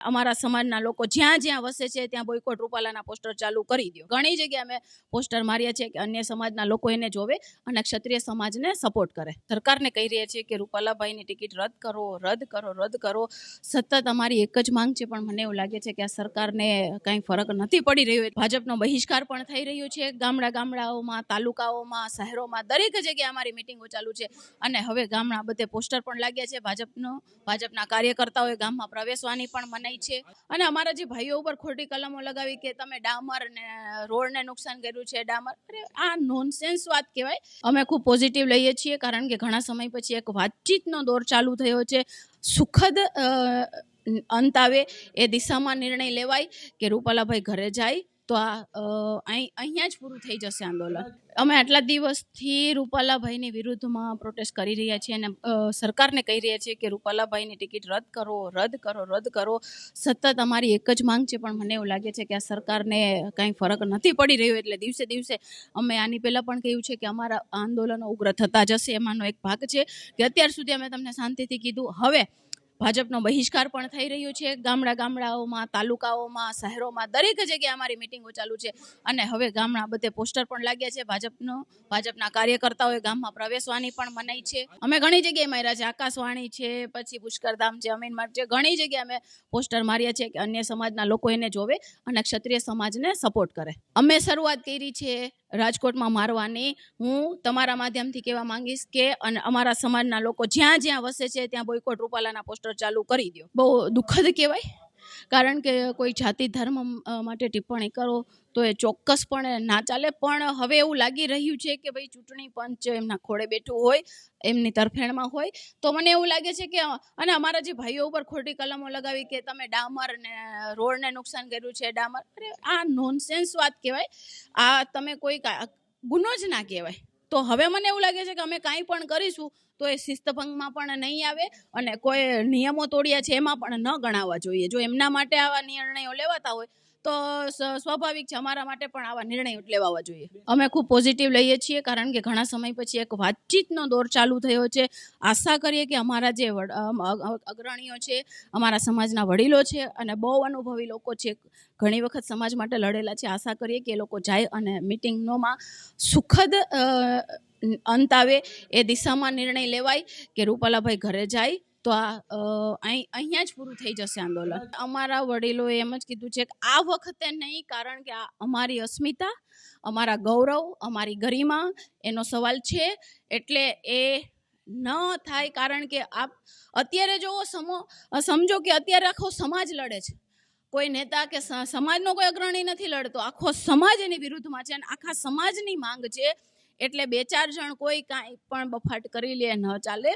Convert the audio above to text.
અમારા સમાજના લોકો જ્યાં જ્યાં વસે છે, ત્યાં બોયકોટ રૂપાલાના પોસ્ટર ચાલુ કરી દો ઘણી જગ્યાએ અમે પોસ્ટર માર્યા છે કે અન્ય સમાજના લોકો એને જોવે અને ક્ષત્રિય સમાજને સપોર્ટ કરે. સરકારને કહી રહ્યા છીએ કે, રૂપાલાભાઈની ટિકિટ રદ કરો રદ કરો રદ કરો. સતત અમારી એક જ માંગ છે, પણ મને એવું લાગે છે કે આ સરકારને કાંઈ ફરક નથી પડી રહ્યો. ભાજપનો બહિષ્કાર પણ થઈ રહ્યો છે. ગામડા ગામડાઓમાં, તાલુકાઓમાં, શહેરોમાં દરેક જગ્યાએ અમારી મિટિંગો ચાલુ છે અને હવે ગામડા બધે પોસ્ટર પણ લાગ્યા છે. ભાજપનો, ભાજપના કાર્યકર્તાઓએ ગામમાં પ્રવેશવાની પણ મનાઈ છે. અને અમારા જે ભાઈઓ ઉપર ખોટી કલમો લગાવી કે તમે ડામર ને, રોડને નુકસાન કર્યું છે, ડામર, અરે આ નોનસેન્સ વાત કહેવાય. અમે ખૂબ પોઝિટિવ લઈએ છીએ કારણ કે ઘણા સમય પછી એક વાતચીતનો દોર ચાલુ થયો છે. સુખદ અંત આવે એ દિશામાં નિર્ણય લેવાય કે રૂપાલાભાઈ ઘરે જાય તો આ અહીં અહીંયા જ પૂરું થઈ જશે આંદોલન. અમે આટલા દિવસથી રૂપાલાભાઈની વિરુદ્ધમાં પ્રોટેસ્ટ કરી રહ્યા છીએ અને સરકારને કહી રહ્યા છીએ કે, રૂપાલાભાઈની ટિકિટ રદ કરો રદ કરો રદ કરો. સતત અમારી એક જ માંગ છે, પણ મને એવું લાગે છે કે આ સરકારને કાંઈ ફરક નથી પડી રહ્યો એટલે દિવસે દિવસે અમે આની પહેલાં પણ કહ્યું છે કે, અમારા આંદોલનો ઉગ્ર થતા જશે. એમાંનો એક ભાગ છે કે અત્યાર સુધી અમે તમને શાંતિથી કીધું. હવે ભાજપનો બહિષ્કાર પણ થઈ રહ્યો છે. ગામડા ગામડાઓમાં, તાલુકાઓમાં, શહેરોમાં દરેક જગ્યાએ અમારી મિટિંગો ચાલુ છે. અને હવે ગામડા બધે પોસ્ટર પણ લાગ્યા છે. ભાજપનો, ભાજપના કાર્યકર્તાઓએ ગામમાં પ્રવેશવાની પણ મનાઈ છે. અમે ઘણી જગ્યાએ માર્યા છે. આકાશવાણી છે, પછી પુષ્કરધામ છે, અમીન માર્ગ છે. ઘણી જગ્યાએ અમે પોસ્ટર માર્યા છે કે અન્ય સમાજના લોકો એને જોવે અને ક્ષત્રિય સમાજને સપોર્ટ કરે. અમે શરૂઆત કરી છે રાજકોટમાં મારવાની. હું તમારા માધ્યમથી કહેવા માંગીશ કે અને અમારા સમાજના લોકો જ્યાં જ્યાં વસે છે ત્યાં બોયકોટ રૂપાલાના પોસ્ટર ચાલુ કરી દો બહુ દુઃખદ કહેવાય. કારણ કે કોઈ જાતિ ધર્મ માટે ટિપ્પણી કરો તો એ ચોક્કસપણે ના ચાલે. પણ હવે એવું લાગી રહ્યું છે કે ભાઈ ચૂંટણી પંચ એમના ખોળે બેઠું હોય, એમની તરફેણમાં હોય. તો મને એવું લાગે છે કે અને અમારા જે ભાઈઓ ઉપર ખોટી કલમો લગાવી કે તમે ડામર ને, રોડને નુકસાન કર્યું છે, ડામર. અરે, આ નોનસેન્સ વાત કહેવાય. આ તમે કોઈ ગુનો જ ના કહેવાય. તો હવે મને એવું લાગે છે કે અમે કાંઈ પણ કરીશું તો એ શિસ્તભંગમાં પણ નહીં આવે અને કોઈ નિયમો તોડ્યા છે એમાં પણ ન ગણાવવા જોઈએ. જો એમના માટે આવા નિર્ણયો લેવાતા હોય તો સ્વાભાવિક છે અમારા માટે પણ આવા નિર્ણય લેવાવા જોઈએ. અમે ખૂબ પોઝિટિવ લઈએ છીએ, કારણ કે ઘણા સમય પછી એક વાતચીતનો દોર ચાલુ થયો છે. આશા કરીએ કે અમારા જે અગ્રણીઓ છે, અમારા સમાજના વડીલો છે અને બહુ અનુભવી લોકો છે, ઘણી વખત સમાજ માટે લડેલા છે. આશા કરીએ કે એ લોકો જાય અને મિટિંગનોમાં સુખદ અંત આવે, એ દિશામાં નિર્ણય લેવાય કે રૂપાલાભાઈ ઘરે જાય તો અહીંયા જ પૂરું થઈ જશે આંદોલન. અમારા વડીલોએ એમ જ કીધું છે કે આ વખતે નહીં, કારણ કે આ અમારી અસ્મિતા, અમારા ગૌરવ, અમારી ગરિમા, એનો સવાલ છે. એટલે એ ન થાય, કારણ કે આપ, અત્યારે જો સમો, સમજો કે અત્યારે આખો સમાજ લડે છે. કોઈ નેતા કે સમાજનો કોઈ અગ્રણી નથી લડતો. આખો સમાજ એની વિરુદ્ધમાં છે અને આખા સમાજની માંગ છે. એટલે બે ચાર જણ કોઈ કાંઈ પણ બફાટ કરી લે, ન ચાલે.